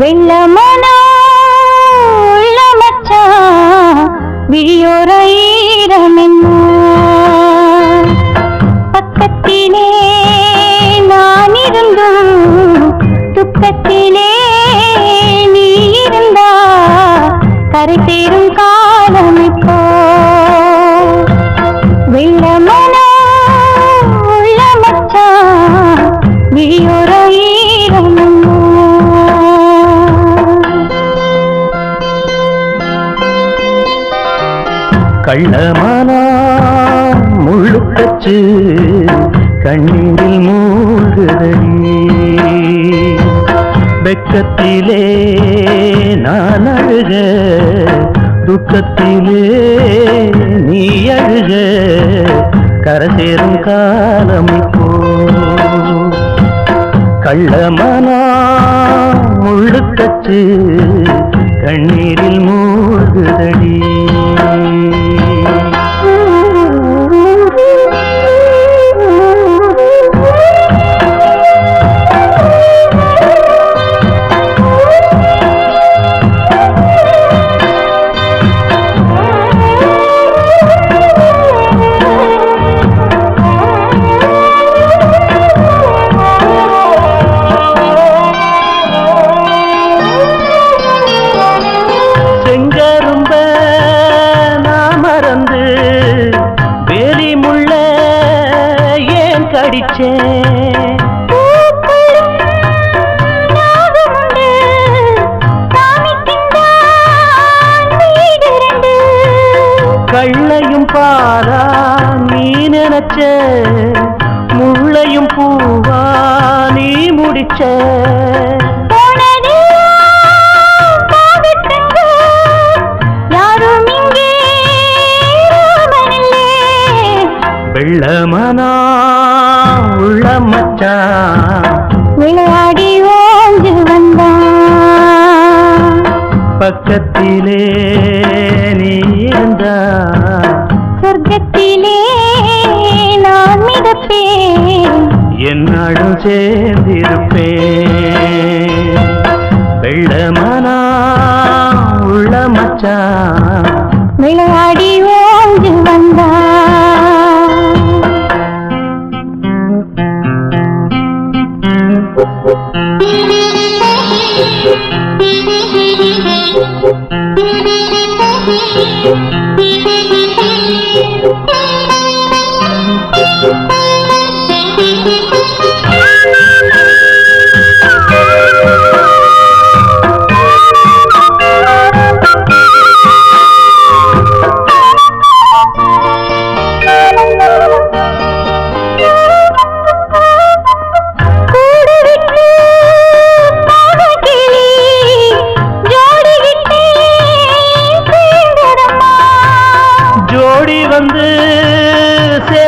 வெள்ளமனா கள்ளமானா முழுக்கச்சு கண்ணீரில் மூழ்குதடி. வெக்கத்திலே நான் அழுக துக்கத்திலே நீ அழுக கரசேரும் காலம் இப்போ. கள்ளமனா முள்ளுக்கச்சு கண்ணீரில் ஏன் கள்ளையும் பாரா நீ நினைச்ச முள்ளையும் பூவா நீ முடிச்ச. வெள்ளமனா உள்ள மச்சான் விளையாடி ஓஞ்சு வந்தான். பக்கத்திலே நீ இருந்தா சொர்க்கத்திலே நான் மிதப்பேன். என்னாடும் சேர்ந்திருப்பேன். வெள்ளமனா உள்ள மச்சான் விளையாடி ஓஞ்சு வந்தான். 아!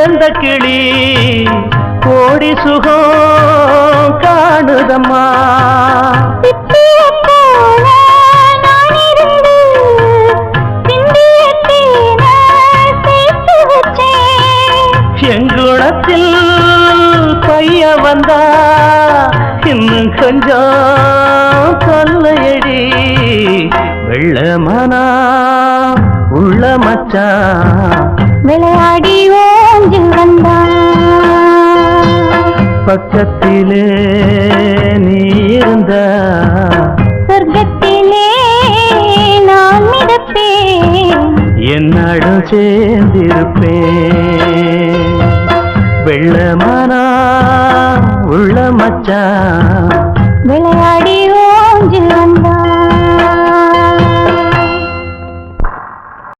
சேர்ந்த கிளி கோடி சுகம் காணுதம்மா. எங்குளத்தில் பைய வந்தா இன்னும் கொஞ்சம் கொல்லையடி. வெள்ளமனா உள்ள மச்சான் விளையாடி ஓஞ்சு வந்தான். பக்கத்திலே நீ இருந்தா சொர்க்கத்திலே நான் மிதப்பேன். என்னடும் சேர்ந்திருப்பேன். வெள்ளமனா உள்ள மச்சான்